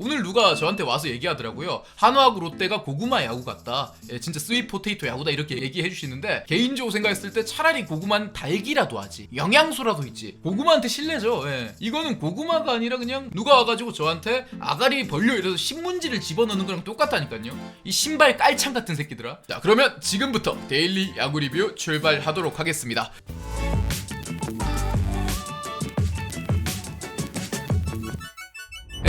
오늘 누가 저한테 와서 얘기하더라고요. 한화하고 롯데가 고구마 야구 같다. 예, 진짜 스윗 포테이토 야구다 이렇게 얘기해 주시는데 개인적으로 생각했을 때 차라리 고구마는 달기라도 하지. 영양소라도 있지. 고구마한테 실례죠. 예. 이거는 고구마가 아니라 그냥 누가 와가지고 저한테 아가리 벌려 이래서 신문지를 집어넣는 거랑 똑같다니까요. 이 신발 깔창 같은 새끼들아. 자 그러면 지금부터 데일리 야구 리뷰 출발하도록 하겠습니다.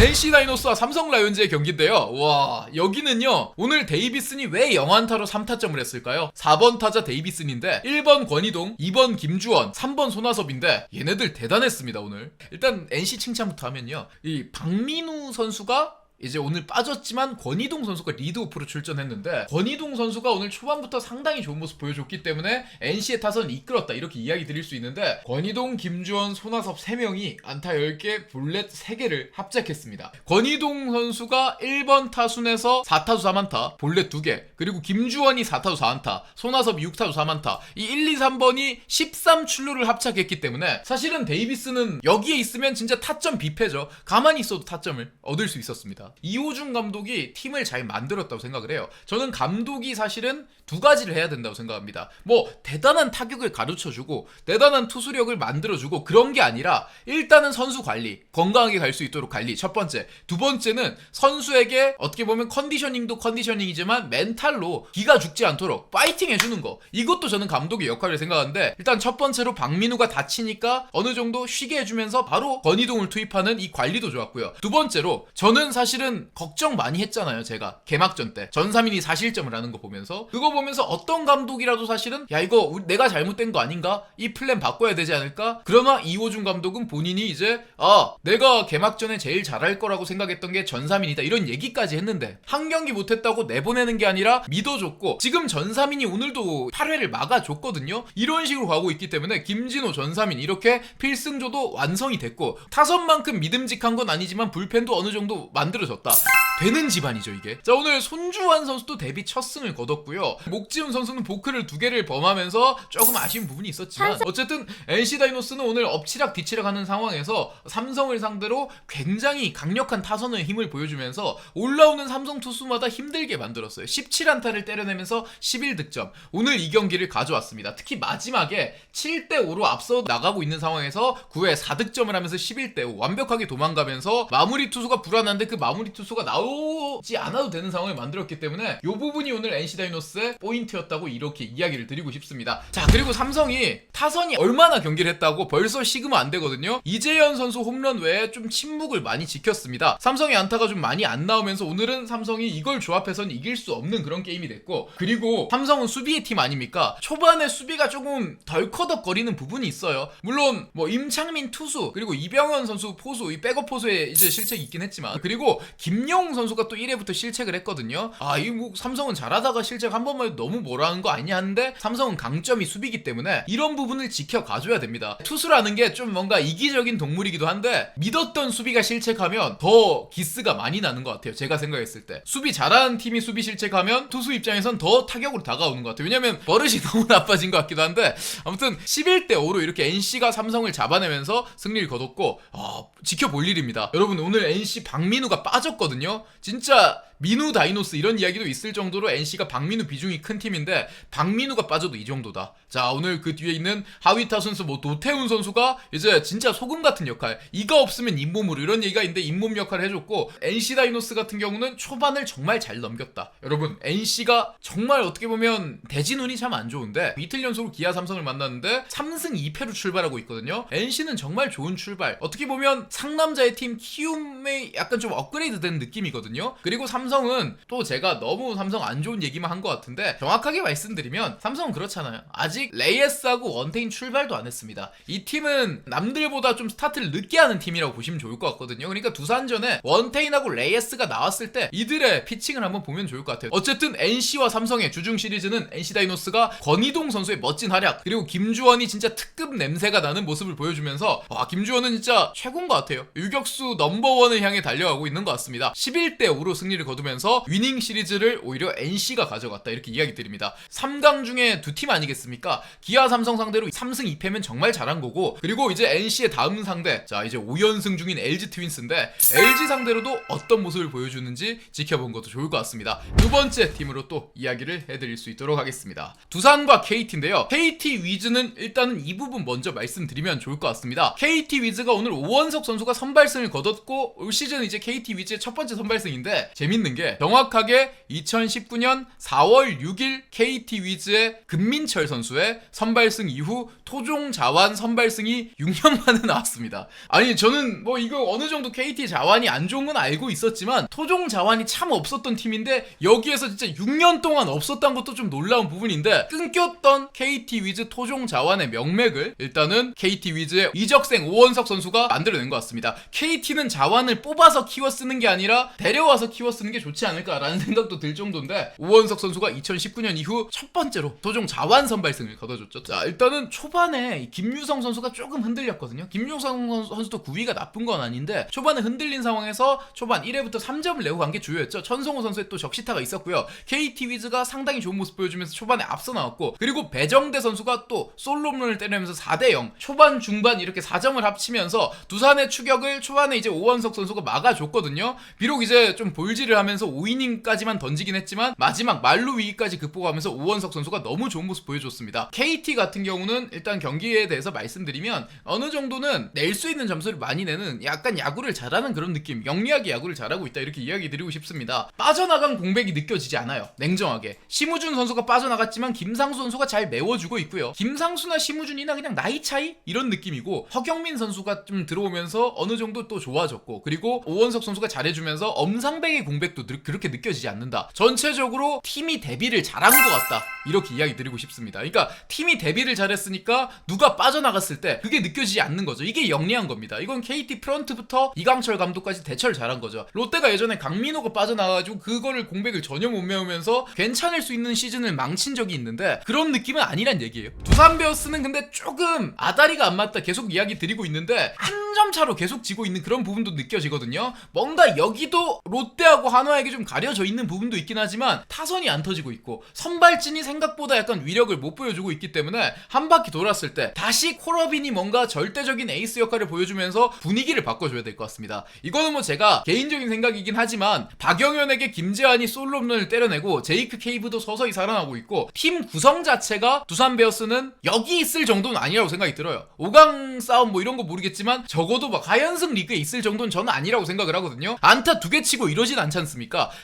NC 다이노스와 삼성 라이온즈의 경기인데요. 와, 여기는요. 오늘 데이비슨이 왜 영안타로 3타점을 했을까요? 4번 타자 데이비슨인데 1번 권희동, 2번 김주원, 3번 손아섭인데 얘네들 대단했습니다, 오늘. 일단 NC 칭찬부터 하면요. 이 박민우 선수가 이제 오늘 빠졌지만 권희동 선수가 리드오프로 출전했는데 권희동 선수가 오늘 초반부터 상당히 좋은 모습 보여줬기 때문에 NC의 타선을 이끌었다 이렇게 이야기 드릴 수 있는데 권희동, 김주원, 손아섭 3명이 안타 10개, 볼넷 3개를 합작했습니다. 권희동 선수가 1번 타순에서 4타수 4만타, 볼넷 2개 그리고 김주원이 4타수 4안타, 손아섭이 6타수 4만타 이 1, 2, 3번이 13출루를 합작했기 때문에 사실은 데이비스는 여기에 있으면 진짜 타점 뷔페죠. 가만히 있어도 타점을 얻을 수 있었습니다. 이호준 감독이 팀을 잘 만들었다고 생각을 해요. 저는 감독이 사실은 두 가지를 해야 된다고 생각합니다. 뭐 대단한 타격을 가르쳐주고 대단한 투수력을 만들어주고 그런 게 아니라 일단은 선수 관리 건강하게 갈 수 있도록 관리 첫 번째. 두 번째는 선수에게 어떻게 보면 컨디셔닝도 컨디셔닝이지만 멘탈로 기가 죽지 않도록 파이팅 해주는 거. 이것도 저는 감독의 역할을 생각하는데 일단 첫 번째로 박민우가 다치니까 어느 정도 쉬게 해주면서 바로 권희동을 투입하는 이 관리도 좋았고요. 두 번째로 저는 사실은 걱정 많이 했잖아요 제가. 개막전 때. 전삼인이 4실점을 하는 거 보면서. 그거 보면서 어떤 감독이라도 사실은 야 이거 내가 잘못된 거 아닌가? 이 플랜 바꿔야 되지 않을까? 그러나 이호준 감독은 본인이 이제 아 내가 개막전에 제일 잘할 거라고 생각했던 게 전삼인이다. 이런 얘기까지 했는데 한 경기 못했다고 내보내는 게 아니라 믿어줬고 지금 전삼인이 오늘도 8회를 막아줬거든요. 이런 식으로 가고 있기 때문에 김진호 전삼인 이렇게 필승조도 완성이 됐고 타선만큼 믿음직한 건 아니지만 불펜도 어느 정도 만들어졌다. 되는 집안이죠 이게. 자 오늘 손주환 선수도 데뷔 첫 승을 거뒀고요 목지훈 선수는 보크를 두 개를 범하면서 조금 아쉬운 부분이 있었지만 어쨌든 NC 다이노스는 오늘 엎치락 뒤치락 하는 상황에서 삼성을 상대로 굉장히 강력한 타선의 힘을 보여주면서 올라오는 삼성 투수마다 힘들게 만들었어요. 17안타를 때려내면서 11득점. 오늘 이 경기를 가져왔습니다. 특히 마지막에 7대 5로 앞서 나가고 있는 상황에서 9회 4득점을 하면서 11대 5 완벽하게 도망가면서 마무리 투수가 불안한데 그 마무리 투수가 나오지 않아도 되는 상황을 만들었기 때문에 이 부분이 오늘 NC 다이노스의 포인트였다고 이렇게 이야기를 드리고 싶습니다. 자 그리고 삼성이 타선이 얼마나 경기를 했다고 벌써 식으면 안 되거든요. 이재현 선수 홈런 외에 좀 침묵을 많이 지켰습니다. 삼성의 안타가 좀 많이 안 나오면서 오늘은 삼성이 이걸 조합해서는 이길 수 없는 그런 게임이 됐고 그리고 삼성은 수비의 팀 아닙니까? 초반에 수비가 조금 덜 커덕거리는 부분이 있어요. 물론 뭐 임창민 투수 그리고 이병헌 선수 포수 이 백업 포수에 이제 실책이 있긴 했지만 그리고 김용 선수가 또 1회부터 실책을 했거든요. 아 이 뭐 삼성은 잘하다가 실책 한 번만 해도 너무 뭐라는 거 아니냐 하는데 삼성은 강점이 수비기 때문에 이런 부분을 지켜가줘야 됩니다. 투수라는 게 좀 뭔가 이기적인 동물이기도 한데 믿었던 수비가 실책하면 더 기스가 많이 나는 것 같아요. 제가 생각했을 때 수비 잘하는 팀이 수비 실책하면 투수 입장에선 더 타격으로 다가오는 것 같아요. 왜냐면 버릇이 너무 나빠진 것 같기도 한데 아무튼 11대 5로 이렇게 NC가 삼성을 잡아내면서 승리를 거뒀고 아, 지켜볼 일입니다. 여러분 오늘 NC 박민우가 빠졌거든요. 진짜 민우 다이노스 이런 이야기도 있을 정도로 NC가 박민우 비중이 큰 팀인데 박민우가 빠져도 이 정도다. 자 오늘 그 뒤에 있는 하위타 선수 뭐 노태훈 선수가 이제 진짜 소금 같은 역할 이가 없으면 잇몸으로 이런 얘기가 있는데 잇몸 역할을 해줬고 NC 다이노스 같은 경우는 초반을 정말 잘 넘겼다. 여러분 NC가 정말 어떻게 보면 대진운이 참 안 좋은데 이틀 연속으로 기아 삼성을 만났는데 3승 2패로 출발하고 있거든요. NC는 정말 좋은 출발. 어떻게 보면 상남자의 팀 키움의 약간 좀 업그레이드된 느낌이거든요. 그리고 삼성 은 또 제가 너무 삼성 안 좋은 얘기만 한 것 같은데 정확하게 말씀드리면 삼성은 그렇잖아요. 아직 레이에스하고 원태인 출발도 안 했습니다. 이 팀은 남들보다 좀 스타트를 늦게 하는 팀이라고 보시면 좋을 것 같거든요. 그러니까 두산전에 원태인하고 레이에스가 나왔을 때 이들의 피칭을 한번 보면 좋을 것 같아요. 어쨌든 NC와 삼성의 주중 시리즈는 NC 다이노스가 권희동 선수의 멋진 활약 그리고 김주원이 진짜 특급 냄새가 나는 모습을 보여주면서 와 김주원은 진짜 최고인 것 같아요. 유격수 넘버원을 향해 달려가고 있는 것 같습니다. 11대 5로 승리를 거뒀 거두면서 위닝 시리즈를 오히려 NC가 가져갔다 이렇게 이야기 드립니다. 3강 중에 두 팀 아니겠습니까? 기아 삼성 상대로 3승 2패면 정말 잘한 거고 그리고 이제 NC의 다음 상대 자 이제 5연승 중인 LG 트윈스인데 LG 상대로도 어떤 모습을 보여주는지 지켜본 것도 좋을 것 같습니다. 두 번째 팀으로 또 이야기를 해드릴 수 있도록 하겠습니다. 두산과 KT인데요. KT 위즈는 일단은 이 부분 먼저 말씀드리면 좋을 것 같습니다. KT 위즈가 오늘 오원석 선수가 선발승을 거뒀고 올 시즌 이제 KT 위즈의 첫 번째 선발승인데 재밌는 게 정확하게 2019년 4월 6일 KT 위즈의 금민철 선수의 선발승 이후 토종 자완 선발승이 6년 만에 나왔습니다. 아니 저는 뭐 이거 어느 정도 KT 자완이 안 좋은 건 알고 있었지만 토종 자완이 참 없었던 팀인데 여기에서 진짜 6년 동안 없었던 것도 좀 놀라운 부분인데 끊겼던 KT 위즈 토종 자완의 명맥을 일단은 KT 위즈의 이적생 오원석 선수가 만들어낸 것 같습니다. KT는 자완을 뽑아서 키워 쓰는 게 아니라 데려와서 키워 쓰는 게 좋지 않을까라는 생각도 들 정도인데 오원석 선수가 2019년 이후 첫 번째로 토종 자완 선발승을 거둬줬죠. 자 일단은 초반에 이 김유성 선수가 조금 흔들렸거든요. 김유성 선수도 구위가 나쁜 건 아닌데 초반에 흔들린 상황에서 초반 1회부터 3점을 내고 간 게 주요였죠. 천성호 선수의 또 적시타가 있었고요. KT 위즈가 상당히 좋은 모습 보여주면서 초반에 앞서 나왔고 그리고 배정대 선수가 또 솔로 홈런을 때리면서 4대 0 초반 중반 이렇게 4점을 합치면서 두산의 추격을 초반에 이제 오원석 선수가 막아줬거든요. 비록 이제 좀 볼질을 하면 서 5이닝까지만 던지긴 했지만 마지막 말루 위기까지 극복하면서 오원석 선수가 너무 좋은 모습 보여줬습니다. KT 같은 경우는 일단 경기에 대해서 말씀드리면 어느 정도는 낼 수 있는 점수를 많이 내는 약간 야구를 잘하는 그런 느낌, 영리하게 야구를 잘하고 있다 이렇게 이야기 드리고 싶습니다. 빠져나간 공백이 느껴지지 않아요. 냉정하게. 심우준 선수가 빠져나갔지만 김상수 선수가 잘 메워주고 있고요. 김상수나 심우준이나 그냥 나이 차이 이런 느낌이고 허경민 선수가 좀 들어오면서 어느 정도 또 좋아졌고 그리고 오원석 선수가 잘해주면서 엄상백의 공백 도 느- 그렇게 느껴지지 않는다. 전체적으로 팀이 데뷔를 잘한 것 같다. 이렇게 이야기 드리고 싶습니다. 그러니까 팀이 데뷔를 잘했으니까 누가 빠져나갔을 때 그게 느껴지지 않는 거죠. 이게 영리한 겁니다. 이건 KT 프런트부터 이강철 감독까지 대처를 잘한 거죠. 롯데가 예전에 강민호가 빠져나가지고 그거를 공백을 전혀 못 메우면서 괜찮을 수 있는 시즌을 망친 적이 있는데 그런 느낌은 아니란 얘기예요. 두산 베어스는 근데 조금 아다리가 안 맞다 계속 이야기 드리고 있는데 한 점 차로 계속 지고 있는 그런 부분도 느껴지거든요. 뭔가 여기도 롯데하고 한 화에게 좀 가려져 있는 부분도 있긴 하지만 타선이 안 터지고 있고 선발진이 생각보다 약간 위력을 못 보여주고 있기 때문에 한 바퀴 돌았을 때 다시 코러빈이 뭔가 절대적인 에이스 역할을 보여주면서 분위기를 바꿔줘야 될 것 같습니다. 이거는 뭐 제가 개인적인 생각이긴 하지만 박영현에게 김재환이 솔로 홈런을 때려내고 제이크 케이브도 서서히 살아나고 있고 팀 구성 자체가 두산 베어스는 여기 있을 정도는 아니라고 생각이 들어요. 5강 싸움 뭐 이런 거 모르겠지만 적어도 막 하연승 리그에 있을 정도는 저는 아니라고 생각을 하거든요. 안타 두 개 치고 이러진 않습니까?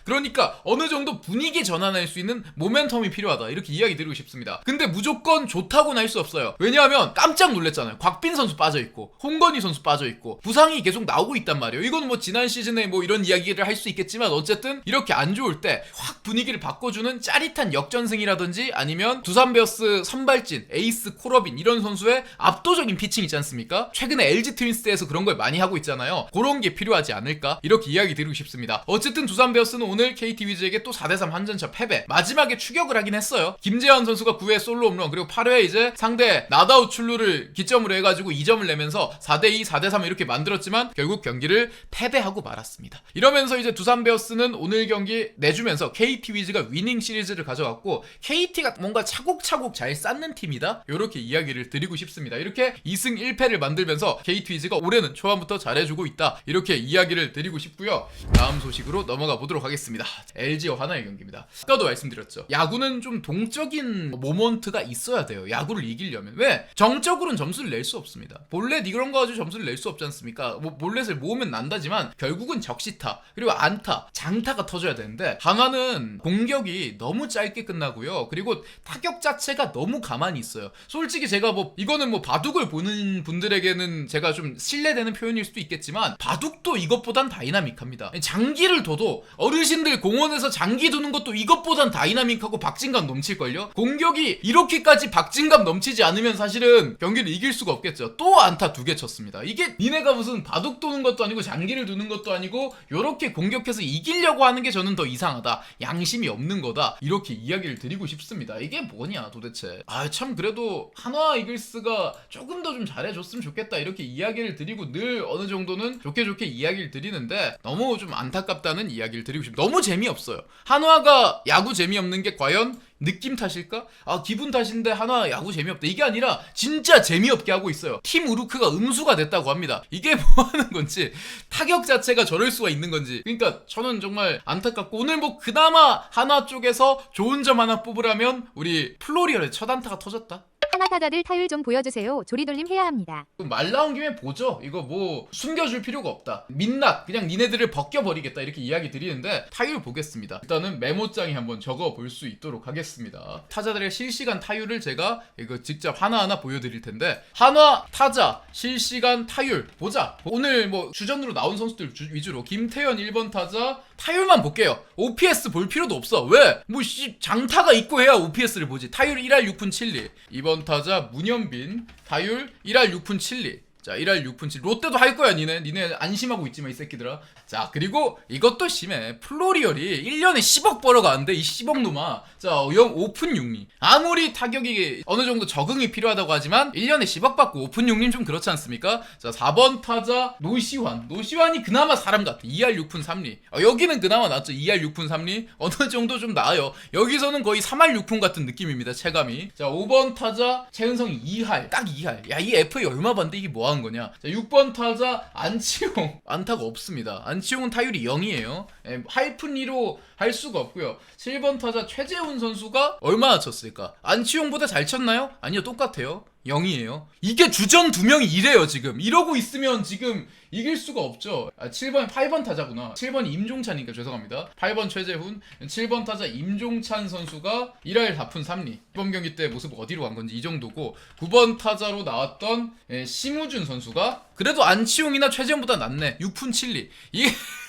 그러니까 어느 정도 분위기 전환할 수 있는 모멘텀이 필요하다. 이렇게 이야기 드리고 싶습니다. 근데 무조건 좋다고는 할 수 없어요. 왜냐하면 깜짝 놀랐잖아요. 곽빈 선수 빠져 있고 홍건희 선수 빠져 있고 부상이 계속 나오고 있단 말이에요. 이건 뭐 지난 시즌에 뭐 이런 이야기를 할 수 있겠지만 어쨌든 이렇게 안 좋을 때 확 분위기를 바꿔주는 짜릿한 역전승이라든지 아니면 두산 베어스 선발진 에이스 코러빈 이런 선수의 압도적인 피칭 있지 않습니까? 최근에 LG 트윈스에서 그런 걸 많이 하고 있잖아요. 그런 게 필요하지 않을까? 이렇게 이야기 드리고 싶습니다. 어쨌든 두산 베어스는 오늘 KT 위즈에게 또 4대3 한전차 패배. 마지막에 추격을 하긴 했어요. 김재환 선수가 9회 솔로 홈런 그리고 8회 이제 상대 나다우 출루를 기점으로 해가지고 2점을 내면서 4대2, 4대3 이렇게 만들었지만 결국 경기를 패배하고 말았습니다. 이러면서 이제 두산 베어스는 오늘 경기 내주면서 KT 위즈가 위닝 시리즈를 가져갔고 KT가 뭔가 차곡차곡 잘 쌓는 팀이다. 이렇게 이야기를 드리고 싶습니다. 이렇게 2승 1패를 만들면서 KT 위즈가 올해는 초반부터 잘해주고 있다. 이렇게 이야기를 드리고 싶고요. 다음 소식으로 넘어 가 보도록 하겠습니다. LG와 하나의 경기입니다. 아까도 말씀드렸죠. 야구는 좀 동적인 모먼트가 있어야 돼요. 야구를 이기려면. 왜? 정적으로는 점수를 낼 수 없습니다. 볼넷 이런 거 가지고 점수를 낼 수 없지 않습니까? 뭐 볼넷을 모으면 난다지만 결국은 적시타 그리고 안타, 장타가 터져야 되는데 한화는 공격이 너무 짧게 끝나고요. 그리고 타격 자체가 너무 가만히 있어요. 솔직히 제가 뭐 이거는 뭐 바둑을 보는 분들에게는 제가 좀 신뢰되는 표현일 수도 있겠지만 바둑도 이것보단 다이나믹합니다. 장기를 둬도 어르신들 공원에서 장기 두는 것도 이것보단 다이나믹하고 박진감 넘칠걸요? 공격이 이렇게까지 박진감 넘치지 않으면 사실은 경기를 이길 수가 없겠죠. 또 안타 두 개 쳤습니다. 이게 니네가 무슨 바둑 도는 것도 아니고 장기를 두는 것도 아니고 요렇게 공격해서 이기려고 하는 게 저는 더 이상하다. 양심이 없는 거다. 이렇게 이야기를 드리고 싶습니다. 이게 뭐냐 도대체. 아 참 그래도 한화 이글스가 조금 더 좀 잘해줬으면 좋겠다. 이렇게 이야기를 드리고 늘 어느 정도는 좋게 좋게 이야기를 드리는데 너무 좀 안타깝다는 이야기 이야기를 드리고 싶습니다. 너무 재미없어요. 한화가 야구 재미없는 게 과연 느낌 탓일까? 아 기분 탓인데 한화 야구 재미없다. 이게 아니라 진짜 재미없게 하고 있어요. 팀 우루크가 음수가 됐다고 합니다. 이게 뭐 하는 건지 타격 자체가 저럴 수가 있는 건지. 그러니까 저는 정말 안타깝고 오늘 뭐 그나마 한화 쪽에서 좋은 점 하나 뽑으라면 우리 플로리얼의 첫 안타가 터졌다. 하나 타자들 타율 좀 보여주세요. 조리돌림 해야 합니다. 말 나온 김에 보죠. 이거 뭐 숨겨줄 필요가 없다. 민낯 그냥 니네들을 벗겨버리겠다 이렇게 이야기 드리는데 타율 보겠습니다. 일단은 메모장에 한번 적어 볼 수 있도록 하겠습니다. 타자들의 실시간 타율을 제가 이거 직접 하나하나 보여드릴 텐데 한화 타자 실시간 타율 보자. 오늘 뭐 주전으로 나온 선수들 주- 위주로 김태현 1번 타자 타율만 볼게요. OPS 볼 필요도 없어. 왜? 뭐 씨, 장타가 있고 해야 OPS를 보지. 타율 1할 6푼 7리. 2번 타자 문현빈 타율 1할 6푼 7리. 자, 1할 6푼 7. 롯데도 할 거야, 니네. 니네 안심하고 있지만 이 새끼들아. 자, 그리고 이것도 심해. 플로리얼이 1년에 10억 벌어가는데 이 10억 놈아. 자, 영 5푼 6리. 아무리 타격이 어느 정도 적응이 필요하다고 하지만 1년에 10억 받고 5푼 6리 좀 그렇지 않습니까? 자, 4번 타자 노시환. 노시환이 그나마 사람 같아. 2할 6푼 3리. 어, 여기는 그나마 낫죠. 2할 6푼 3리. 어느 정도 좀 나아요. 여기서는 거의 3할 6푼 같은 느낌입니다. 체감이. 자, 5번 타자 최은성이 2할. 딱 2할. 야, 이 FA 얼마 받는데 이게 뭐 하는 거냐? 자, 6번 타자 안치홍. 안타가 없습니다. 안치홍은 타율이 0이에요. 예, 하이픈리로 할 수가 없고요. 7번 타자 최재훈 선수가 얼마나 쳤을까? 안치홍보다 잘 쳤나요? 아니요, 똑같아요. 0이에요. 이게 주전 두 명이 이래요, 지금. 이러고 있으면 지금 이길 수가 없죠. 아, 7번, 8번 타자구나. 7번이 임종찬이니까 죄송합니다. 8번 최재훈, 7번 타자 임종찬 선수가 1할 4푼 3리. 이번 경기 때 모습 어디로 간 건지 이 정도고, 9번 타자로 나왔던 예, 심우준 선수가 그래도 안치홍이나 최재훈보다 낫네. 6푼 7리. 이게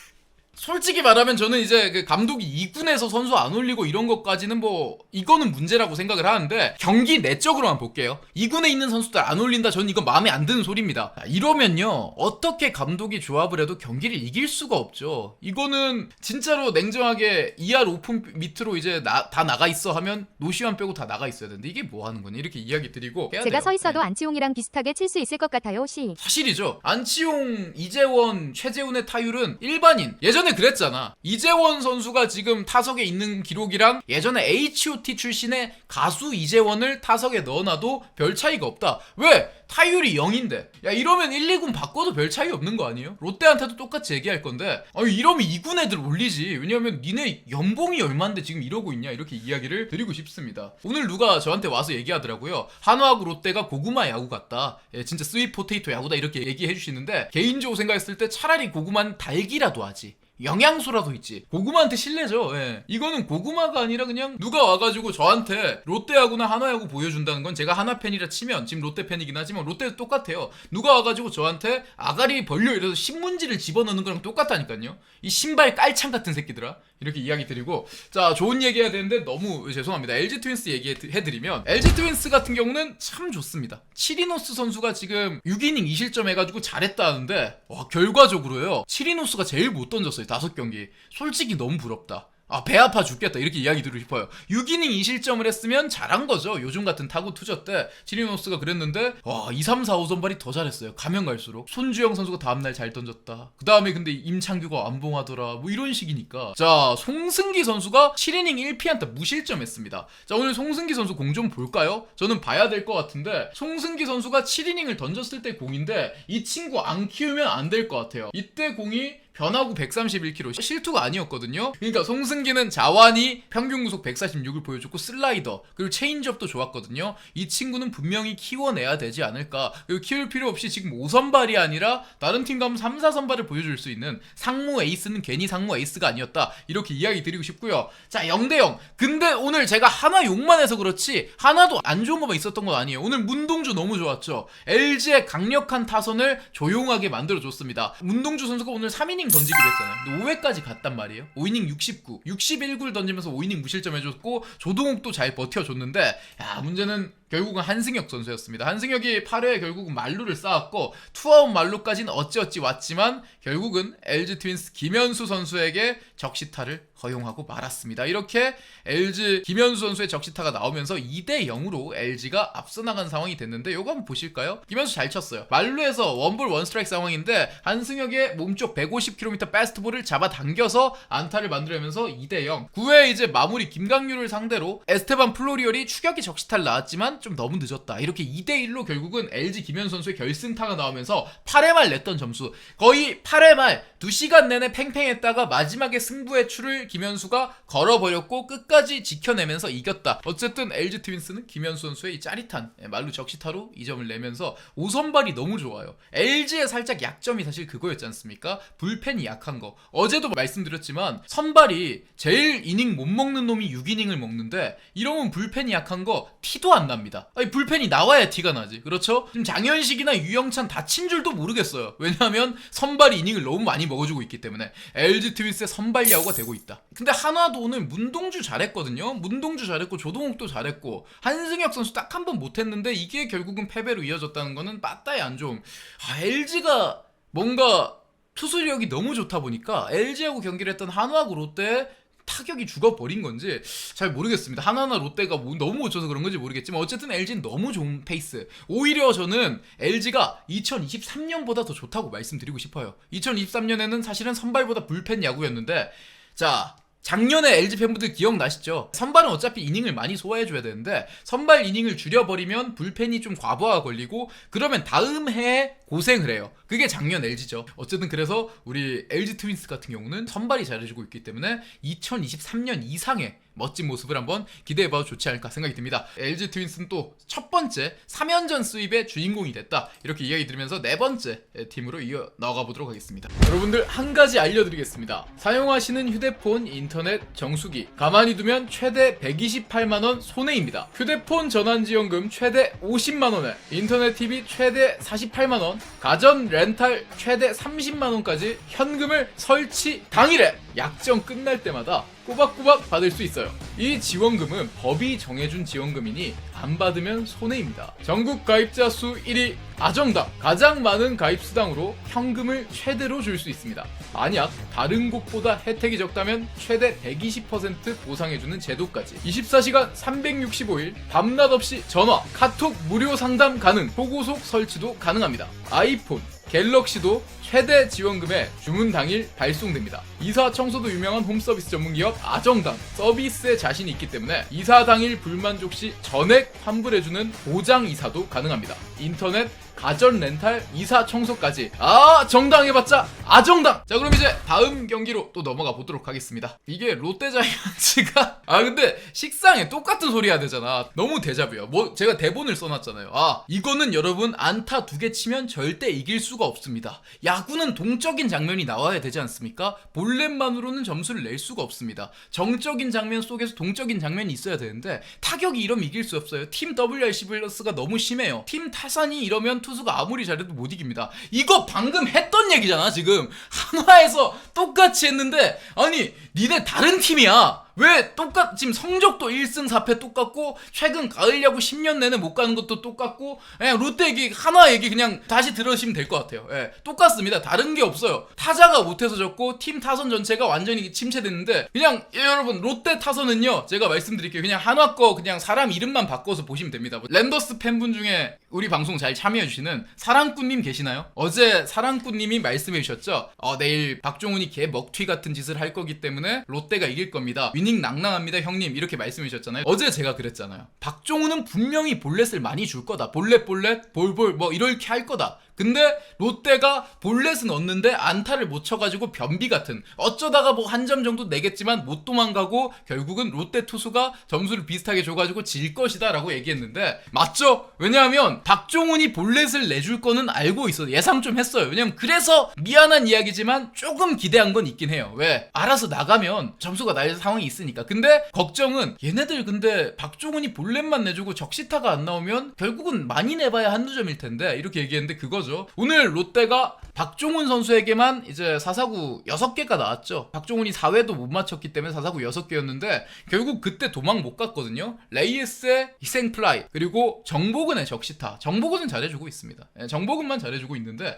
솔직히 말하면 저는 이제 그 감독이 2군에서 선수 안 올리고 이런 것까지는 뭐 이거는 문제라고 생각을 하는데 경기 내적으로만 볼게요. 2군에 있는 선수들 안 올린다 저는 이건 마음에 안 드는 소리입니다. 자, 이러면요 어떻게 감독이 조합을 해도 경기를 이길 수가 없죠. 이거는 진짜로 냉정하게 2할 오픈 밑으로 이제 나- 다 나가 있어 하면 노시환 빼고 다 나가 있어야 되는데 이게 뭐 하는 거냐 이렇게 이야기 드리고 제가 돼요. 서 있어도 네. 안치홍이랑 비슷하게 칠 수 있을 것 같아요. 시. 사실이죠. 안치홍, 이재원, 최재훈의 타율은 일반인. 예전 에 그랬잖아. 이재원 선수가 지금 타석에 있는 기록이랑 예전에 H.O.T 출신의 가수 이재원을 타석에 넣어놔도 별 차이가 없다. 왜? 타율이 0인데. 야, 이러면 1, 2군 바꿔도 별 차이 없는 거 아니에요? 롯데한테도 똑같이 얘기할 건데. 아니, 이러면 2군 애들 올리지. 왜냐면 니네 연봉이 얼만데 지금 이러고 있냐. 이렇게 이야기를 드리고 싶습니다. 오늘 누가 저한테 와서 얘기하더라고요. 한화하고 롯데가 고구마 야구 같다. 예, 진짜 스윗 포테이토 야구다. 이렇게 얘기해 주시는데 개인적으로 생각했을 때 차라리 고구마는 달기라도 하지. 영양소라도 있지. 고구마한테 실례죠. 예. 이거는 고구마가 아니라 그냥 누가 와가지고 저한테 롯데하고나 한화야구 보여준다는 건 제가 한화 팬이라 치면 지금 롯데 팬이긴 하지만 롯데도 똑같아요. 누가 와가지고 저한테 아가리 벌려 이래서 신문지를 집어넣는 거랑 똑같다니까요. 이 신발 깔창 같은 새끼들아. 이렇게 이야기 드리고 자 좋은 얘기 해야 되는데 너무 죄송합니다. LG 트윈스 얘기해드리면 LG 트윈스 같은 경우는 참 좋습니다. 치리노스 선수가 지금 6이닝 2실점 해가지고 잘했다는데 와 결과적으로요 치리노스가 제일 못 던졌어요 다섯 경기 솔직히 너무 부럽다. 아, 배 아파 죽겠다. 이렇게 이야기 드리고 싶어요. 6이닝 2실점을 했으면 잘한 거죠. 요즘 같은 타구 투저 때. 치리노스가 그랬는데, 와, 2, 3, 4, 5 선발이 더 잘했어요. 가면 갈수록. 손주영 선수가 다음날 잘 던졌다. 그 다음에 근데 임창규가 완봉하더라. 뭐 이런 식이니까. 자, 송승기 선수가 7이닝 1피안타 무실점 했습니다. 자, 오늘 송승기 선수 공 좀 볼까요? 저는 봐야 될 것 같은데, 송승기 선수가 7이닝을 던졌을 때 공인데, 이 친구 안 키우면 안 될 것 같아요. 이때 공이 변화구 131km 실투가 아니었거든요. 그러니까 송승기는 자완이 평균 구속 146을 보여줬고 슬라이더 그리고 체인지업도 좋았거든요. 이 친구는 분명히 키워내야 되지 않을까. 그리고 키울 필요 없이 지금 5선발이 아니라 다른 팀 가면 3, 4선발을 보여줄 수 있는 상무 에이스는 괜히 상무 에이스가 아니었다. 이렇게 이야기 드리고 싶고요. 자 0대0. 근데 오늘 제가 하나 욕만 해서 그렇지 하나도 안 좋은 것만 있었던 건 아니에요. 오늘 문동주 너무 좋았죠. LG의 강력한 타선을 조용하게 만들어줬습니다. 문동주 선수가 오늘 3이닝 던지기로 했잖아요. 근데 5회까지 갔단 말이에요. 5이닝 69, 61구를 던지면서 5이닝 무실점 해줬고 조동욱도 잘 버텨줬는데 야 문제는 결국은 한승혁 선수였습니다. 한승혁이 8회에 결국은 말루를 쌓았고 투아웃 말루까지는 어찌어찌 왔지만 결국은 LG 트윈스 김현수 선수에게 적시타를 허용하고 말았습니다. 이렇게 LG 김현수 선수의 적시타가 나오면서 2대 0으로 LG가 앞서 나간 상황이 됐는데 요거 한번 보실까요? 김현수 잘 쳤어요. 말루에서 원볼 원스트라이크 상황인데 한승혁의 몸쪽 150km 패스트볼을 잡아당겨서 안타를 만들면서 2대 0. 9회 이제 마무리 김강률을 상대로 에스테반 플로리얼이 추격이 적시타를 나왔지만 좀 너무 늦었다. 이렇게 2대 1로 결국은 LG 김현수 선수의 결승타가 나오면서 8회 말 냈던 점수 거의 8회 말 2시간 내내 팽팽했다가 마지막에 승부의 추를 김현수가 걸어버렸고 끝까지 지켜내면서 이겼다. 어쨌든 LG 트윈스는 김현수 선수의 이 짜릿한 예, 말루 적시타로 이 점을 내면서 오선발이 너무 좋아요. LG의 살짝 약점이 사실 그거였지 않습니까? 불펜이 약한 거. 어제도 말씀드렸지만 선발이 제일 이닝 못 먹는 놈이 6이닝을 먹는데 이러면 불펜이 약한 거 티도 안 납니다. 아니 불펜이 나와야 티가 나지. 그렇죠? 지금 장현식이나 유영찬 다친 줄도 모르겠어요. 왜냐하면 선발이 이닝을 너무 많이 먹어주고 있기 때문에 LG 트윈스의 선발 야구가 되고 있다. 근데 한화도 오늘 문동주 잘했거든요. 문동주 잘했고 조동욱도 잘했고 한승혁 선수 딱 한 번 못했는데 이게 결국은 패배로 이어졌다는 거는 빠따의 안 좋음. 아, LG가 뭔가 투수력이 너무 좋다 보니까 LG하고 경기를 했던 한화하고 롯데 타격이 죽어버린 건지 잘 모르겠습니다. 하나나 롯데가 뭐 너무 못 쳐서 그런 건지 모르겠지만 어쨌든 LG는 너무 좋은 페이스. 오히려 저는 LG가 2023년보다 더 좋다고 말씀드리고 싶어요. 2023년에는 사실은 선발보다 불펜 야구였는데 자 작년에 LG 팬분들 기억나시죠? 선발은 어차피 이닝을 많이 소화해줘야 되는데 선발 이닝을 줄여버리면 불펜이 좀 과부하가 걸리고 그러면 다음 해에 고생을 해요. 그게 작년 LG죠. 어쨌든 그래서 우리 LG 트윈스 같은 경우는 선발이 잘해주고 있기 때문에 2023년 이상의 멋진 모습을 한번 기대해봐도 좋지 않을까 생각이 듭니다. LG 트윈스는 또 첫 번째 3연전 수입의 주인공이 됐다. 이렇게 이야기 들으면서 네 번째 팀으로 이어 나가 보도록 하겠습니다. 여러분들 한 가지 알려드리겠습니다. 사용하시는 휴대폰, 인터넷, 정수기 가만히 두면 최대 128만 원 손해입니다. 휴대폰 전환 지원금 최대 50만 원에 인터넷 TV 최대 48만 원 가전 렌탈 최대 30만 원까지 현금을 설치 당일에 약정 끝날 때마다 꼬박꼬박 받을 수 있어요. 이 지원금은 법이 정해준 지원금이니 안 받으면 손해입니다. 전국 가입자 수 1위 아정당 가장 많은 가입 수당으로 현금을 최대로 줄 수 있습니다. 만약 다른 곳보다 혜택이 적다면 최대 120% 보상해주는 제도까지 24시간 365일 밤낮 없이 전화, 카톡 무료 상담 가능, 초고속 설치도 가능합니다. 아이폰, 갤럭시도 최대 지원금에 주문 당일 발송됩니다. 이사 청소도 유명한 홈서비스 전문기업 아정당 서비스에 자신이 있기 때문에 이사 당일 불만족 시 전액 환불해주는 보장 이사도 가능합니다. 인터넷 가전 렌탈 이사 청소까지. 아 정당해봤자 아정당! 자 그럼 이제 다음 경기로 또 넘어가 보도록 하겠습니다. 이게 롯데 자이언츠가 아 근데 식상에 똑같은 소리 해야 되잖아. 너무 대잡이야. 뭐 제가 대본을 써놨잖아요. 아 이거는 여러분 안타 두 개 치면 절대 이길 수가 없습니다. 야구는 동적인 장면이 나와야 되지 않습니까? 볼넷만으로는 점수를 낼 수가 없습니다. 정적인 장면 속에서 동적인 장면이 있어야 되는데 타격이 이러면 이길 수 없어요. 팀 WRC 플러스가 너무 심해요. 팀 타산이 이러면 투수가 아무리 잘해도 못 이깁니다. 이거 방금 했던 얘기잖아, 지금. 한화에서 똑같이 했는데, 아니, 니네 다른 팀이야. 왜 똑같 지금 성적도 1승 4패 똑같고 최근 가을 야구 10년 내내 못 가는 것도 똑같고 예, 롯데 얘기 하나 얘기 그냥 다시 들으시면 될 것 같아요. 예, 똑같습니다. 다른 게 없어요. 타자가 못해서 졌고 팀 타선 전체가 완전히 침체됐는데 그냥 예, 여러분 롯데 타선은요 제가 말씀드릴게요. 그냥 한화 거 그냥 사람 이름만 바꿔서 보시면 됩니다. 뭐 랜더스 팬분 중에 우리 방송 잘 참여해 주시는 사랑꾼님 계시나요? 어제 사랑꾼님이 말씀해 주셨죠. 어, 내일 박종훈이 개 먹튀 같은 짓을 할 거기 때문에 롯데가 이길 겁니다. 위닝 낭낭합니다. 형님 이렇게 말씀해 주셨잖아요. 어제 제가 그랬잖아요. 박종훈은 분명히 볼넷을 많이 줄 거다. 볼넷 볼넷 볼볼 뭐 이렇게 할 거다 근데 롯데가 볼넷은 얻는데 안타를 못 쳐가지고 변비 같은 어쩌다가 뭐 한 점 정도 내겠지만 못 도망가고 결국은 롯데 투수가 점수를 비슷하게 줘가지고 질 것이다 라고 얘기했는데 맞죠? 왜냐하면 박종훈이 볼넷을 내줄 거는 알고 있어 예상 좀 했어요 왜냐면 그래서 미안한 이야기지만 조금 기대한 건 있긴 해요 왜? 알아서 나가면 점수가 날 상황이 있으니까 근데 걱정은 얘네들 근데 박종훈이 볼넷만 내주고 적시타가 안 나오면 결국은 많이 내봐야 한두 점일 텐데 이렇게 얘기했는데 그거죠 거죠. 오늘 롯데가 박종훈 선수에게만 이제 사사구 6개가 나왔죠. 박종훈이 4회도 못 맞췄기 때문에 사사구 6개였는데 결국 그때 도망 못 갔거든요. 레이에스의 희생 플라이 그리고 정복은의 적시타. 정복은은 잘해주고 있습니다. 예, 정복은만 잘해주고 있는데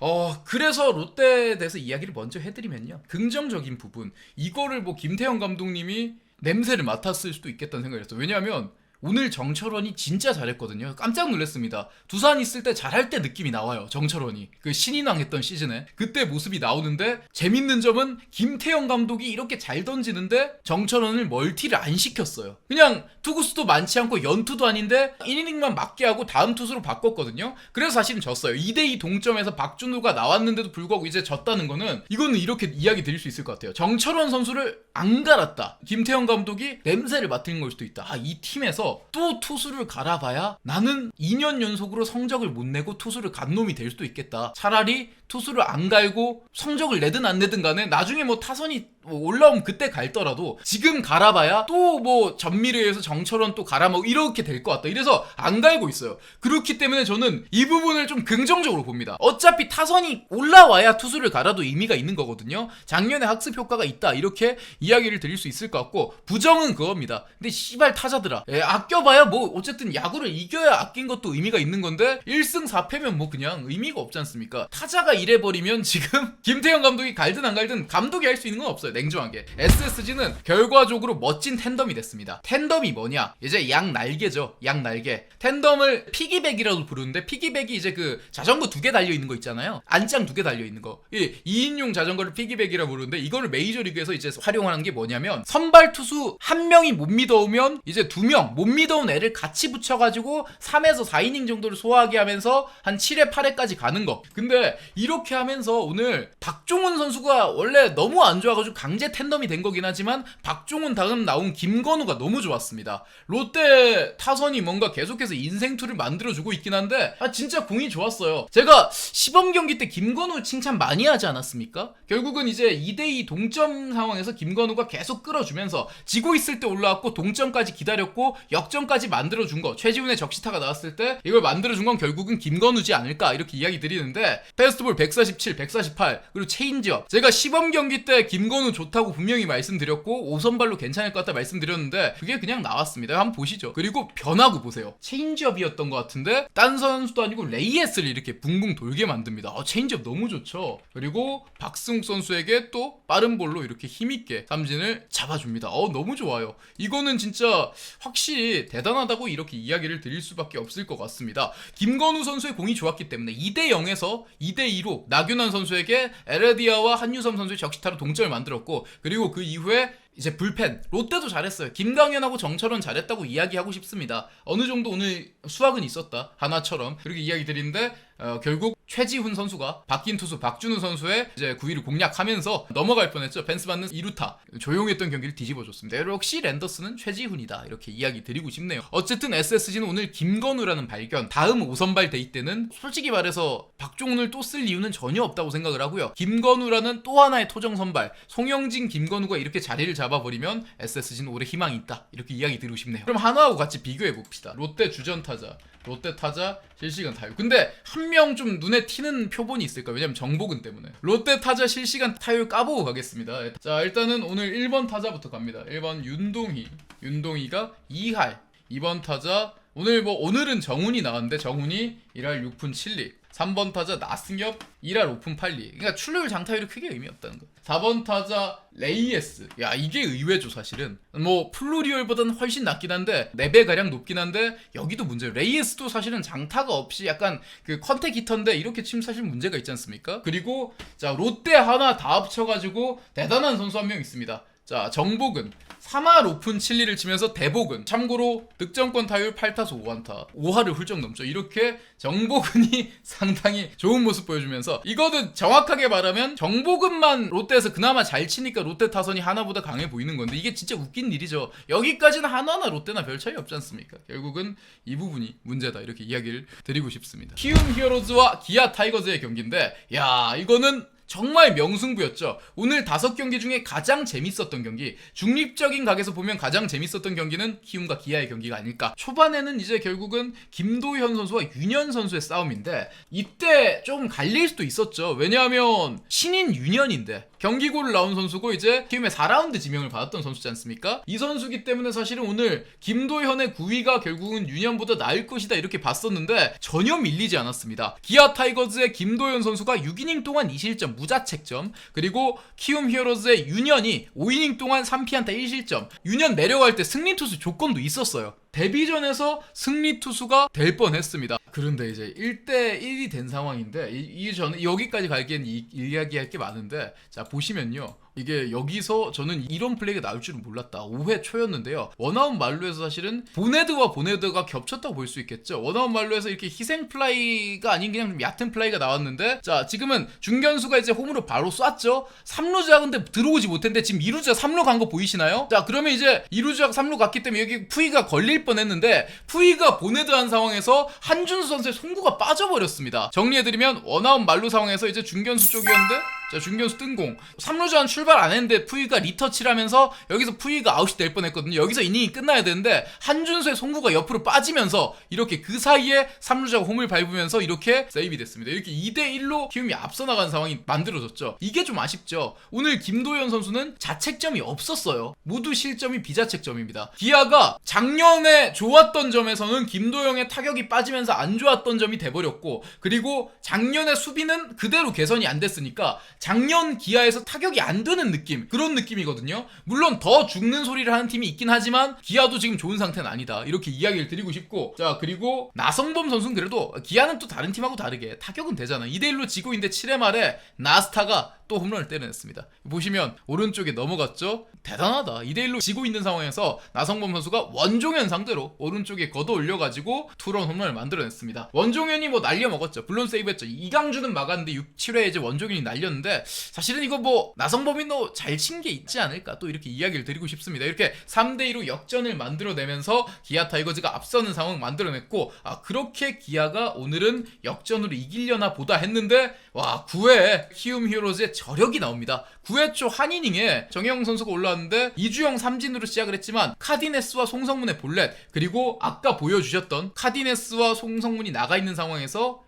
어 그래서 롯데에 대해서 이야기를 먼저 해드리면요 긍정적인 부분 이거를 뭐 김태형 감독님이 냄새를 맡았을 수도 있겠다는 생각이 했어요 왜냐하면 오늘 정철원이 진짜 잘했거든요. 깜짝 놀랐습니다. 두산 있을 때 잘할 때 느낌이 나와요. 정철원이 그 신인왕 했던 시즌에 그때 모습이 나오는데 재밌는 점은 김태형 감독이 이렇게 잘 던지는데 정철원을 멀티를 안 시켰어요. 그냥 투구수도 많지 않고 연투도 아닌데 1이닝만 맞게 하고 다음 투수로 바꿨거든요. 그래서 사실은 졌어요. 2대2 동점에서 박준우가 나왔는데도 불구하고 이제 졌다는 거는 이거는 이렇게 이야기 드릴 수 있을 것 같아요. 정철원 선수를 안 갈았다. 김태형 감독이 냄새를 맡은 걸 수도 있다. 아, 이 팀에서 또 투수를 갈아봐야 나는 2년 연속으로 성적을 못 내고 투수를 간 놈이 될 수도 있겠다. 차라리 투수를 안 갈고 성적을 내든 안 내든 간에 나중에 뭐 타선이 뭐 올라오면 그때 갈더라도 지금 갈아봐야 또 뭐 전미래에서 정철원 또 갈아 뭐 이렇게 될 것 같다. 이래서 안 갈고 있어요. 그렇기 때문에 저는 이 부분을 좀 긍정적으로 봅니다. 어차피 타선이 올라와야 투수를 갈아도 의미가 있는 거거든요. 작년에 학습 효과가 있다. 이렇게 이야기를 드릴 수 있을 것 같고 부정은 그겁니다. 근데 씨발 타자들아. 예, 아껴봐야 뭐 어쨌든 야구를 이겨야 아낀 것도 의미가 있는 건데 1승 4패면 뭐 그냥 의미가 없지 않습니까? 타자가 이래버리면 지금 김태형 감독이 갈든 안 갈든 감독이 할 수 있는 건 없어요. 냉정하게. SSG는 결과적으로 멋진 텐덤이 됐습니다. 텐덤이 뭐냐? 이제 양 날개죠. 양 날개. 텐덤을 피기백이라고 부르는데 피기백이 이제 그 자전거 두 개 달려 있는 거 있잖아요. 안장 두 개 달려 있는 거. 이 2인용 자전거를 피기백이라고 부르는데 이거를 메이저리그에서 이제 활용하는 게 뭐냐면 선발 투수 한 명이 못 믿어오면 이제 두 명 못 믿어온 애를 같이 붙여가지고 3에서 4이닝 정도를 소화하게 하면서 한 7회 8회까지 가는 거. 근데 이 렇게 하면서 오늘 박종훈 선수가 원래 너무 안 좋아가지고 강제 텐덤이 된 거긴 하지만 박종훈 다음 나온 김건우가 너무 좋았습니다. 롯데 타선이 뭔가 계속해서 인생투를 만들어주고 있긴 한데 아 진짜 공이 좋았어요. 제가 시범 경기 때 김건우 칭찬 많이 하지 않았습니까? 결국은 이제 2대2 동점 상황에서 김건우가 계속 끌어주면서 지고 있을 때 올라왔고 동점까지 기다렸고 역전까지 만들어준 거 최지훈의 적시타가 나왔을 때 이걸 만들어준 건 결국은 김건우지 않을까 이렇게 이야기 드리는데 패스트볼 147, 148 그리고 체인지업 제가 시범 경기 때 김건우 좋다고 분명히 말씀드렸고 오선발로 괜찮을 것 같다 말씀드렸는데 그게 그냥 나왔습니다. 한번 보시죠. 그리고 변화구 보세요. 체인지업이었던 것 같은데 딴 선수도 아니고 레이에스를 이렇게 붕붕 돌게 만듭니다. 어, 체인지업 너무 좋죠. 그리고 박승욱 선수에게 또 빠른 볼로 이렇게 힘있게 삼진을 잡아줍니다. 어 너무 좋아요. 이거는 진짜 확실히 대단하다고 이렇게 이야기를 드릴 수밖에 없을 것 같습니다. 김건우 선수의 공이 좋았기 때문에 2대 0에서 2대 2로 나균환 선수에게 에레디아와 한유섬 선수의 적시타로 동점을 만들었고 그리고 그 이후에 이제 불펜 롯데도 잘했어요. 김강현하고 정철은 잘했다고 이야기하고 싶습니다. 어느 정도 오늘 수학은 있었다 하나처럼 그렇게 이야기 드리는데 어, 결국 최지훈 선수가 바뀐 투수 박준우 선수의 이제 9위를 공략하면서 넘어갈 뻔했죠. 펜스 받는 2루타 조용했던 경기를 뒤집어줬습니다. 역시 랜더스는 최지훈이다 이렇게 이야기 드리고 싶네요. 어쨌든 SSG는 오늘 김건우라는 발견 다음 5선발 데이 때는 솔직히 말해서 박종훈을 또 쓸 이유는 전혀 없다고 생각을 하고요. 김건우라는 또 하나의 토정 선발 송영진 김건우가 이렇게 자리를 잡아버리면 SSG는 올해 희망이 있다 이렇게 이야기 드리고 싶네요. 그럼 하나하고 같이 비교해 봅시다. 롯데 주전 타자 롯데 타자 실시간 타율. 근데 한 명 좀 눈에 튀는 표본이 있을까? 왜냐면 정복은 때문에. 롯데 타자 실시간 타율 까보고 가겠습니다. 자, 일단은 오늘 1번 타자부터 갑니다. 1번 윤동희. 윤동희가 2할. 2번 타자 오늘 뭐 오늘은 정훈이 나왔는데 정훈이 1할 6푼 7리. 3번 타자 나승엽 1할 오픈 8리. 그러니까 출루율 장타율이 크게 의미 없다는 거. 4번 타자 레이에스. 야, 이게 의외죠, 사실은. 뭐 플루리얼보다는 훨씬 낫긴 한데 4배 가량 높긴 한데 여기도 문제예요. 레이에스도 사실은 장타가 없이 약간 그 컨택 히터인데 이렇게 치면 사실 문제가 있지 않습니까? 그리고 자, 롯데 하나 다 합쳐 가지고 대단한 선수 한 명 있습니다. 자, 정복은 3할 오픈 7리를 치면서 대복은 참고로 득점권 타율 8타수 5안타 5할을 훌쩍 넘죠. 이렇게 정복은이 상당히 좋은 모습 보여주면서 이거는 정확하게 말하면 정복은만 롯데에서 그나마 잘 치니까 롯데 타선이 하나보다 강해 보이는 건데 이게 진짜 웃긴 일이죠. 여기까지는 하나나 롯데나 별 차이 없지 않습니까? 결국은 이 부분이 문제다 이렇게 이야기를 드리고 싶습니다. 키움 히어로즈와 기아 타이거즈의 경기인데 야 이거는 정말 명승부였죠. 오늘 다섯 경기 중에 가장 재밌었던 경기, 중립적인 각에서 보면 가장 재밌었던 경기는 키움과 기아의 경기가 아닐까. 초반에는 이제 결국은 김도현 선수와 윤현 선수의 싸움인데 이때 좀 갈릴 수도 있었죠. 왜냐하면 신인 윤현인데 경기골을 나온 선수고 이제 키움의 4라운드 지명을 받았던 선수지 않습니까? 이 선수기 때문에 사실은 오늘 김도현의 9위가 결국은 윤현보다 나을 것이다 이렇게 봤었는데 전혀 밀리지 않았습니다. 기아 타이거즈의 김도현 선수가 6이닝 동안 2실점 무자책점 그리고 키움 히어로즈의 윤현이 5이닝 동안 3피안타 1실점 윤현 내려갈 때 승리 투수 조건도 있었어요. 데뷔전에서 승리 투수가 될 뻔했습니다. 그런데 이제 1대 1이 된 상황인데 이, 이 저는 여기까지 갈기엔 이, 이야기할 게 많은데 자 보시면요. 이게 여기서 저는 이런 플레이가 나올 줄은 몰랐다. 5회 초였는데요. 원아웃 말루에서 사실은 보네드와 보네드가 겹쳤다고 볼 수 있겠죠. 원아웃 말루에서 이렇게 희생 플라이가 아닌 그냥 좀 얕은 플라이가 나왔는데 자 지금은 중견수가 이제 홈으로 바로 쐈죠. 3루자 근데 들어오지 못했는데 지금 2루자 3루 간 거 보이시나요? 자 그러면 이제 2루자 3루 갔기 때문에 여기 푸이가 걸릴 뻔했는데 푸이가 보네드한 상황에서 한준수 선수의 송구가 빠져버렸습니다. 정리해드리면 원아웃 말루 상황에서 이제 중견수 쪽이었는데 자 중견수 뜬공. 3루전 출발 안 했는데 푸이가 리터치를 하면서 여기서 푸이가 아웃이 될 뻔했거든요. 여기서 이닝이 끝나야 되는데 한준수의 송구가 옆으로 빠지면서 이렇게 그 사이에 3루자가 홈을 밟으면서 이렇게 세이브 됐습니다. 이렇게 2대1로 키움이 앞서 나간 상황이 만들어졌죠. 이게 좀 아쉽죠. 오늘 김도현 선수는 자책점이 없었어요. 모두 실점이 비자책점입니다. 기아가 작년에 좋았던 점에서는 김도영의 타격이 빠지면서 안 좋았던 점이 돼버렸고 그리고 작년의 수비는 그대로 개선이 안 됐으니까 작년 기아에서 타격이 안 되는 느낌 그런 느낌이거든요. 물론 더 죽는 소리를 하는 팀이 있긴 하지만 기아도 지금 좋은 상태는 아니다. 이렇게 이야기를 드리고 싶고 자 그리고 나성범 선수는 그래도 기아는 또 다른 팀하고 다르게 타격은 되잖아. 2대 1로 지고 있는데 7회 말에 나스타가 또 홈런을 때려냈습니다. 보시면 오른쪽에 넘어갔죠? 대단하다. 2대1로 지고 있는 상황에서 나성범 선수가 원종현 상대로 오른쪽에 걷어 올려가지고 투런 홈런을 만들어냈습니다. 원종현이 뭐 날려먹었죠. 물론 세이브했죠. 이강주는 막았는데 6, 7회에 이제 원종현이 날렸는데 사실은 이거 뭐 나성범이 너 잘 친 게 있지 않을까 또 이렇게 이야기를 드리고 싶습니다. 이렇게 3대2로 역전을 만들어내면서 기아 타이거즈가 앞서는 상황 만들어냈고 아 그렇게 기아가 오늘은 역전으로 이기려나 보다 했는데 와 9회에 키움 히어로즈의 저력이 나옵니다. 9회 초 한이닝에 정영 선수가 올라왔는데 이주영 삼진으로 시작을 했지만 카디네스와 송성문의 볼넷 그리고 아까 보여주셨던 카디네스와 송성문이 나가 있는 상황에서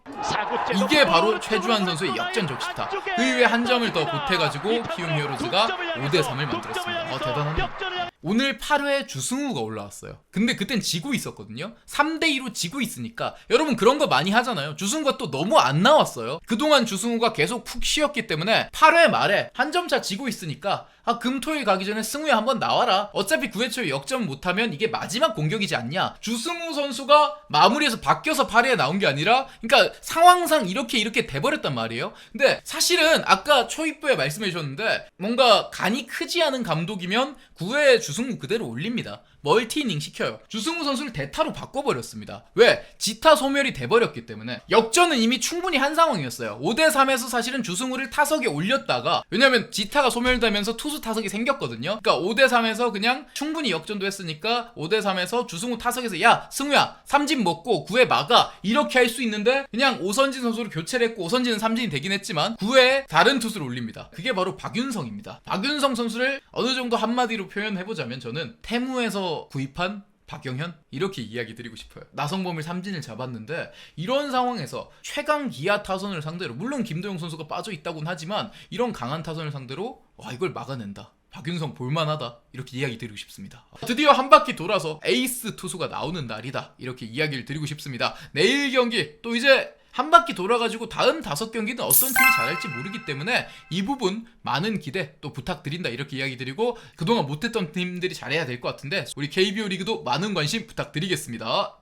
이게 바로 최주환 선수의 역전 적 시타. 그 이후에 한 점을 더 보태가지고 키움 히어로즈가 5대 3을 만들었습니다. 어 대단하네. 오늘 8회에 주승우가 올라왔어요. 근데 그땐 지고 있었거든요. 3대 2로 지고 있으니까 여러분 그런 거 많이 하잖아요. 주승우가 또 너무 안 나왔어요. 그동안 주승우가 계속 푹 쉬었기 때문에 8회 말에 한 점 차 지고 있으니까 아 금토일 가기 전에 승우야 한번 나와라. 어차피 9회 초에 역전 못하면 이게 마지막 공격이지 않냐. 주승우 선수가 마무리해서 바뀌어서 8회에 나온 게 아니라 그러니까 상황상 이렇게 이렇게 돼버렸단 말이에요. 근데 사실은 아까 초입부에 말씀해 주셨는데 뭔가 간이 크지 않은 감독이면 9회에 주승우 그대로 올립니다. 멀티이닝 시켜요. 주승우 선수를 대타로 바꿔버렸습니다. 왜? 지타 소멸이 돼버렸기 때문에 역전은 이미 충분히 한 상황이었어요. 5대3에서 사실은 주승우를 타석에 올렸다가 왜냐면 지타가 소멸되면서 투수 타석이 생겼거든요. 그러니까 5대3에서 그냥 충분히 역전도 했으니까 5대3에서 주승우 타석에서 야 승우야 삼진 먹고 9회 막아 이렇게 할 수 있는데 그냥 오선진 선수를 교체를 했고 오선진은 삼진이 되긴 했지만 9회에 다른 투수를 올립니다. 그게 바로 박윤성입니다. 박윤성 선수를 어느 정도 한마디로 표현해보자면 저는 태무에서 구입한 박영현 이렇게 이야기 드리고 싶어요. 나성범을 삼진을 잡았는데 이런 상황에서 최강 기아 타선을 상대로 물론 김도영 선수가 빠져 있다곤 하지만 이런 강한 타선을 상대로 와 이걸 막아낸다. 박윤성 볼만하다 이렇게 이야기 드리고 싶습니다. 드디어 한 바퀴 돌아서 에이스 투수가 나오는 날이다 이렇게 이야기를 드리고 싶습니다. 내일 경기 또 이제 한 바퀴 돌아가지고 다음 다섯 경기는 어떤 팀이 잘할지 모르기 때문에 이 부분 많은 기대 또 부탁드린다 이렇게 이야기 드리고 그동안 못했던 팀들이 잘해야 될 것 같은데 우리 KBO 리그도 많은 관심 부탁드리겠습니다.